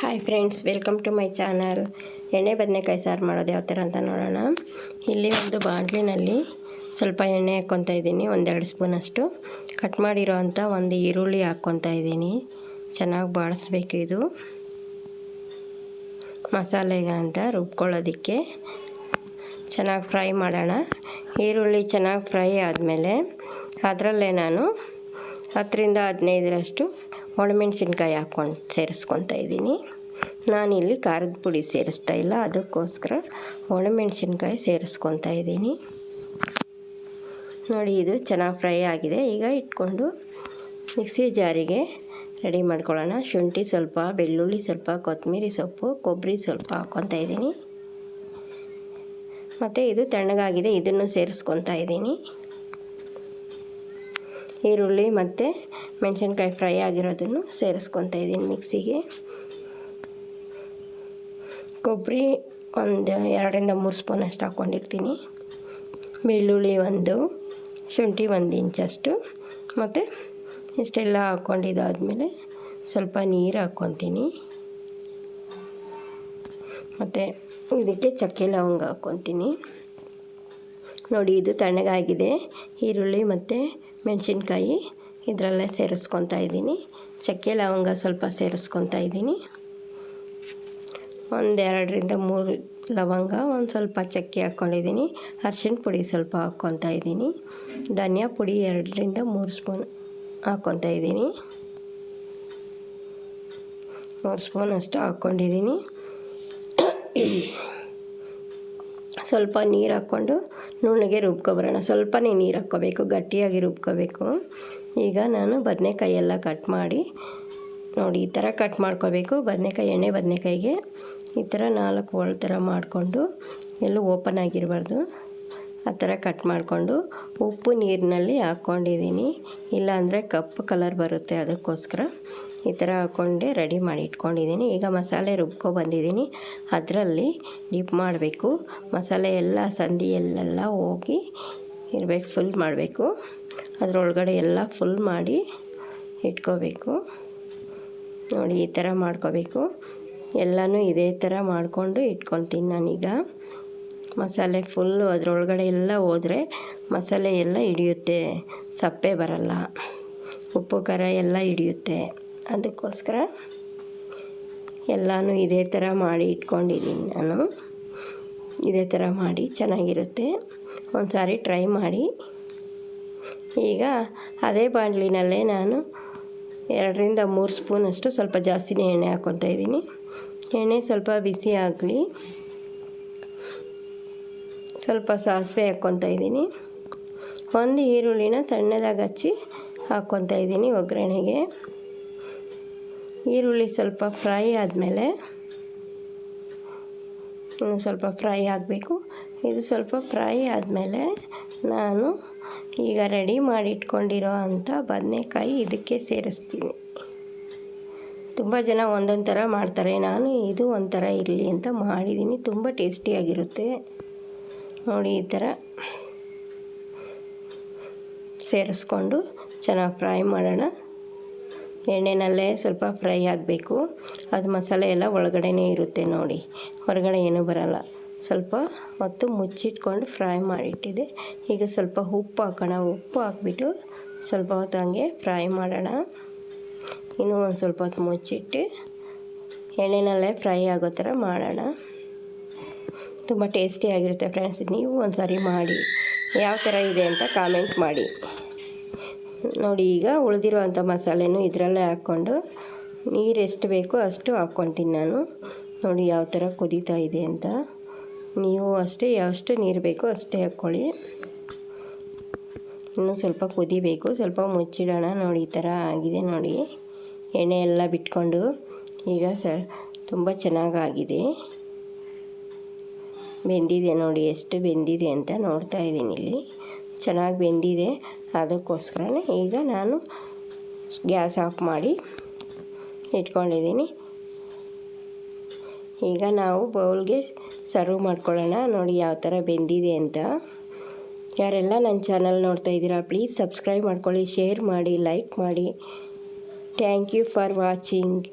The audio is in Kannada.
Hi friends welcome to my channel ಎಣ್ಣೆ ಬದನೆಕಾಯಿ ಸಾರು ಮಾಡೋದು ಯಾವ ಥರ ಅಂತ ನೋಡೋಣ. ಇಲ್ಲಿ ಒಂದು ಬಾಂಡ್ಲಿನಲ್ಲಿ ಸ್ವಲ್ಪ ಎಣ್ಣೆ ಹಾಕ್ಕೊತಾ ಇದ್ದೀನಿ, ಒಂದೆರಡು ಸ್ಪೂನಷ್ಟು ಕಟ್ ಮಾಡಿರೋ ಒಂದು ಈರುಳ್ಳಿ ಹಾಕ್ಕೊತಾ ಇದ್ದೀನಿ. ಚೆನ್ನಾಗಿ ಬಾಡಿಸ್ಬೇಕು ಇದು. ಮಸಾಲೆಗೆ ಅಂತ ರುಬ್ಕೊಳ್ಳೋದಕ್ಕೆ. ಚೆನ್ನಾಗಿ ಫ್ರೈ ಮಾಡೋಣ. ಈರುಳ್ಳಿ ಚೆನ್ನಾಗಿ ಫ್ರೈ ಆದಮೇಲೆ ಅದರಲ್ಲೇ ನಾನು ಹತ್ತರಿಂದ ಹದಿನೈದರಷ್ಟು ಒಣಮೆಣ್ಸಿನ್ಕಾಯಿ ಹಾಕ್ಕೊಂಡು ಸೇರಿಸ್ಕೊತಾ ಇದ್ದೀನಿ. ನಾನಿಲ್ಲಿ ಖಾರದ ಪುಡಿ ಸೇರಿಸ್ತಾ ಇಲ್ಲ. ಅದಕ್ಕೋಸ್ಕರ ಒಣಮೆಣ್ಸಿನ್ಕಾಯಿ ಸೇರಿಸ್ಕೊತಾ ಇದ್ದೀನಿ. ನೋಡಿ, ಇದು ಚೆನ್ನಾಗಿ ಫ್ರೈ ಆಗಿದೆ. ಈಗ ಇಟ್ಕೊಂಡು ಮಿಕ್ಸಿ ಜಾರಿಗೆ ರೆಡಿ ಮಾಡ್ಕೊಳ್ಳೋಣ. ಶುಂಠಿ ಸ್ವಲ್ಪ, ಬೆಳ್ಳುಳ್ಳಿ ಸ್ವಲ್ಪ, ಕೊತ್ತಂಬರಿ ಸೊಪ್ಪು, ಕೊಬ್ಬರಿ ಸ್ವಲ್ಪ ಹಾಕ್ಕೊತಾ ಇದ್ದೀನಿ. ಮತ್ತು ಇದು ತಣ್ಣಗಾಗಿದೆ. ಇದನ್ನು ಸೇರಿಸ್ಕೊತಾ ಇದ್ದೀನಿ. ಈರುಳ್ಳಿ ಮತ್ತು ಮೆಣಸಿನ್ಕಾಯಿ ಫ್ರೈ ಆಗಿರೋದನ್ನು ಸೇರಿಸ್ಕೊತಾ ಇದ್ದೀನಿ ಮಿಕ್ಸಿಗೆ. ಕೊಬ್ಬರಿ ಒಂದು ಎರಡರಿಂದ ಮೂರು ಸ್ಪೂನ್ ಅಷ್ಟು ಹಾಕ್ಕೊಂಡಿರ್ತೀನಿ. ಬೆಳ್ಳುಳ್ಳಿ ಒಂದು, ಶುಂಠಿ ಒಂದು ಇಂಚಷ್ಟು ಮತ್ತು ಇಷ್ಟೆಲ್ಲ ಹಾಕ್ಕೊಂಡಿದ್ದಾದಮೇಲೆ ಸ್ವಲ್ಪ ನೀರು ಹಾಕ್ಕೊತೀನಿ. ಮತ್ತು ಇದಕ್ಕೆ ಚಕ್ಕೆ ಲವಂಗ ಹಾಕ್ಕೊತೀನಿ. ನೋಡಿ ಇದು ತಣ್ಣಗಾಗಿದೆ. ಈರುಳ್ಳಿ ಮತ್ತು ಮೆಣಸಿನ್ಕಾಯಿ ಇದರಲ್ಲೇ ಸೇರಿಸ್ಕೊತಾ ಇದ್ದೀನಿ. ಚಕ್ಕೆ ಲವಂಗ ಸ್ವಲ್ಪ ಸೇರಿಸ್ಕೊತಾ ಇದ್ದೀನಿ. ಒಂದೆರಡರಿಂದ ಮೂರು ಲವಂಗ, ಒಂದು ಸ್ವಲ್ಪ ಚಕ್ಕೆ ಹಾಕ್ಕೊಂಡಿದ್ದೀನಿ ಅರ್ಶಿಣ ಪುಡಿ ಸ್ವಲ್ಪ ಹಾಕ್ಕೊತಾ ಇದ್ದೀನಿ. ಧನಿಯಾ ಪುಡಿ ಎರಡರಿಂದ ಮೂರು ಸ್ಪೂನ್ ಹಾಕ್ಕೊತಾ ಇದ್ದೀನಿ. ಮೂರು ಸ್ಪೂನ್ ಅಷ್ಟು ಹಾಕ್ಕೊಂಡಿದ್ದೀನಿ. ಸ್ವಲ್ಪ ನೀರು ಹಾಕ್ಕೊಂಡು ನುಣ್ಣಗೆ ರುಬ್ಕೊಬರೋಣ. ಸ್ವಲ್ಪನೇ ನೀರು ಹಾಕ್ಕೋಬೇಕು, ಗಟ್ಟಿಯಾಗಿ ರುಬ್ಕೋಬೇಕು. ಈಗ ನಾನು ಬದನೆಕಾಯಿ ಎಲ್ಲ ಕಟ್ ಮಾಡಿ, ನೋಡಿ, ಈ ಥರ ಕಟ್ ಮಾಡ್ಕೋಬೇಕು. ಬದನೆಕಾಯಿ, ಎಣ್ಣೆ ಬದನೆಕಾಯಿಗೆ ಈ ಥರ ನಾಲ್ಕು ಒಳ ಥರ ಮಾಡಿಕೊಂಡು ಎಲ್ಲೂ ಓಪನ್ ಆಗಿರಬಾರ್ದು. ಆ ಥರ ಕಟ್ ಮಾಡಿಕೊಂಡು ಉಪ್ಪು ನೀರಿನಲ್ಲಿ ಹಾಕ್ಕೊಂಡಿದ್ದೀನಿ. ಇಲ್ಲಾಂದರೆ ಕಪ್ಪು ಕಲರ್ ಬರುತ್ತೆ ಅದಕ್ಕೋಸ್ಕರ. ಈ ಥರ ಹಾಕ್ಕೊಂಡೆ ರೆಡಿ ಮಾಡಿ ಇಟ್ಕೊಂಡಿದ್ದೀನಿ. ಈಗ ಮಸಾಲೆ ರುಬ್ಕೊ ಬಂದಿದ್ದೀನಿ. ಅದರಲ್ಲಿ ಡಿಪ್ ಮಾಡಬೇಕು. ಮಸಾಲೆ ಎಲ್ಲ ಸಂದಿಯಲ್ಲೆಲ್ಲ ಹೋಗಿ ಇರಬೇಕು, ಫುಲ್ ಮಾಡಬೇಕು. ಅದರೊಳಗಡೆ ಎಲ್ಲ ಫುಲ್ ಮಾಡಿ ಇಟ್ಕೋಬೇಕು. ನೋಡಿ, ಈ ಥರ ಮಾಡ್ಕೋಬೇಕು. ಎಲ್ಲನೂ ಇದೇ ಥರ ಮಾಡಿಕೊಂಡು ಇಟ್ಕೊತೀನಿ ನಾನೀಗ. ಮಸಾಲೆ ಫುಲ್ಲು ಅದರೊಳಗಡೆ ಎಲ್ಲ ಹೋದರೆ ಮಸಾಲೆ ಎಲ್ಲ ಹಿಡಿಯುತ್ತೆ. ಸಪ್ಪೆ ಬರಲ್ಲ. ಉಪ್ಪು, ಖಾರ ಎಲ್ಲ ಹಿಡಿಯುತ್ತೆ. ಅದಕ್ಕೋಸ್ಕರ ಎಲ್ಲನೂ ಇದೇ ಥರ ಮಾಡಿ ಇಟ್ಕೊಂಡಿದ್ದೀನಿ ನಾನು. ಇದೇ ಥರ ಮಾಡಿ ಚೆನ್ನಾಗಿರುತ್ತೆ. ಒಂದು ಸಾರಿ ಟ್ರೈ ಮಾಡಿ. ಈಗ ಅದೇ ಬಾಣಲಿನಲ್ಲೇ ನಾನು ಎರಡರಿಂದ ಮೂರು ಸ್ಪೂನಷ್ಟು ಸ್ವಲ್ಪ ಜಾಸ್ತಿನೇ ಎಣ್ಣೆ ಹಾಕ್ಕೊತಾ ಇದ್ದೀನಿ. ಎಣ್ಣೆ ಸ್ವಲ್ಪ ಬಿಸಿ ಆಗಲಿ. ಸ್ವಲ್ಪ ಸಾಸಿವೆ ಹಾಕ್ಕೊತಾ ಇದ್ದೀನಿ. ಒಂದು ಈರುಳ್ಳಿನ ಸಣ್ಣದಾಗಿ ಹಚ್ಚಿ ಹಾಕ್ಕೊತಾ ಇದ್ದೀನಿ ಒಗ್ಗರಣೆಗೆ. ಈರುಳ್ಳಿ ಸ್ವಲ್ಪ ಫ್ರೈ ಆದಮೇಲೆ ಸ್ವಲ್ಪ ಫ್ರೈ ಆಗಬೇಕು. ಇದು ಸ್ವಲ್ಪ ಫ್ರೈ ಆದಮೇಲೆ ನಾನು ಈಗ ರೆಡಿ ಮಾಡಿ ಇಟ್ಕೊಂಡಿರೋ ಅಂಥ ಬದನೆಕಾಯಿ ಇದಕ್ಕೆ ಸೇರಿಸ್ತೀನಿ. ತುಂಬ ಜನ ಒಂದೊಂದು ಥರ ಮಾಡ್ತಾರೆ. ನಾನು ಇದು ಒಂಥರ ಇರಲಿ ಅಂತ ಮಾಡಿದ್ದೀನಿ. ತುಂಬ ಟೇಸ್ಟಿಯಾಗಿರುತ್ತೆ. ನೋಡಿ ಈ ಥರ ಸೇರಿಸ್ಕೊಂಡು ಚೆನ್ನಾಗಿ ಫ್ರೈ ಮಾಡೋಣ. ಎಣ್ಣೆನಲ್ಲೇ ಸ್ವಲ್ಪ ಫ್ರೈ ಆಗಬೇಕು. ಅದು ಮಸಾಲೆ ಎಲ್ಲ ಒಳಗಡೆನೇ ಇರುತ್ತೆ ನೋಡಿ. ಹೊರಗಡೆ ಏನೂ ಬರಲ್ಲ. ಸ್ವಲ್ಪ ಹೊತ್ತು ಮುಚ್ಚಿಟ್ಕೊಂಡು ಫ್ರೈ ಮಾಡಿಟ್ಟಿದೆ. ಈಗ ಸ್ವಲ್ಪ ಉಪ್ಪು ಹಾಕೋಣ. ಉಪ್ಪು ಹಾಕ್ಬಿಟ್ಟು ಸ್ವಲ್ಪ ಹೊತ್ತು ಹಂಗೆ ಫ್ರೈ ಮಾಡೋಣ. ಇನ್ನೂ ಒಂದು ಸ್ವಲ್ಪ ಹೊತ್ತು ಮುಚ್ಚಿಟ್ಟು ಎಣ್ಣೆನಲ್ಲೇ ಫ್ರೈ ಆಗೋ ಥರ ಮಾಡೋಣ. ತುಂಬ ಟೇಸ್ಟಿಯಾಗಿರುತ್ತೆ ಫ್ರೆಂಡ್ಸ್. ನೀವು ಒಂದು ಸಾರಿ ಮಾಡಿ. ಯಾವ ಥರ ಇದೆ ಅಂತ ಕಾಮೆಂಟ್ ಮಾಡಿ. ನೋಡಿ, ಈಗ ಉಳಿದಿರುವಂಥ ಮಸಾಲೆನೂ ಇದರಲ್ಲೇ ಹಾಕ್ಕೊಂಡು ನೀರು ಎಷ್ಟು ಬೇಕೋ ಅಷ್ಟು ಹಾಕ್ಕೊತೀನಿ ನಾನು. ನೋಡಿ, ಯಾವ ಥರ ಕುದೀತಾ ಇದೆ ಅಂತ. ನೀವು ಅಷ್ಟೇ, ಎಷ್ಟು ನೀರು ಬೇಕೋ ಅಷ್ಟೇ ಹಾಕ್ಕೊಳ್ಳಿ. ಇನ್ನೂ ಸ್ವಲ್ಪ ಕುದಿಬೇಕು. ಸ್ವಲ್ಪ ಮುಚ್ಚಿಡೋಣ. ನೋಡಿ, ಈ ಥರ ಆಗಿದೆ ನೋಡಿ. ಎಣ್ಣೆ ಎಲ್ಲ ಬಿಟ್ಕೊಂಡು ಈಗ ಸ ತುಂಬ ಚೆನ್ನಾಗಾಗಿದೆ. ಬೆಂದಿದೆ ನೋಡಿ, ಎಷ್ಟು ಬೆಂದಿದೆ ಅಂತ ನೋಡ್ತಾ ಇದ್ದೀನಿ ಇಲ್ಲಿ. ಚೆನ್ನಾಗಿ ಬೆಂದಿದೆ. ಅದಕ್ಕೋಸ್ಕರನೇ ಈಗ ನಾನು ಗ್ಯಾಸ್ ಆಫ್ ಮಾಡಿ ಇಟ್ಕೊಂಡಿದ್ದೀನಿ. ಈಗ ನಾವು ಬೌಲ್ಗೆ ಸರ್ವ್ ಮಾಡ್ಕೊಳ್ಳೋಣ. ನೋಡಿ, ಯಾವ ಥರ ಬೆಂದಿದೆ ಅಂತ. ಯಾರೆಲ್ಲ ನನ್ನ ಚಾನಲ್ ನೋಡ್ತಾ ಇದ್ದೀರಾ, ಪ್ಲೀಸ್ ಸಬ್ಸ್ಕ್ರೈಬ್ ಮಾಡ್ಕೊಳ್ಳಿ, ಶೇರ್ ಮಾಡಿ, ಲೈಕ್ ಮಾಡಿ. Thank you for watching.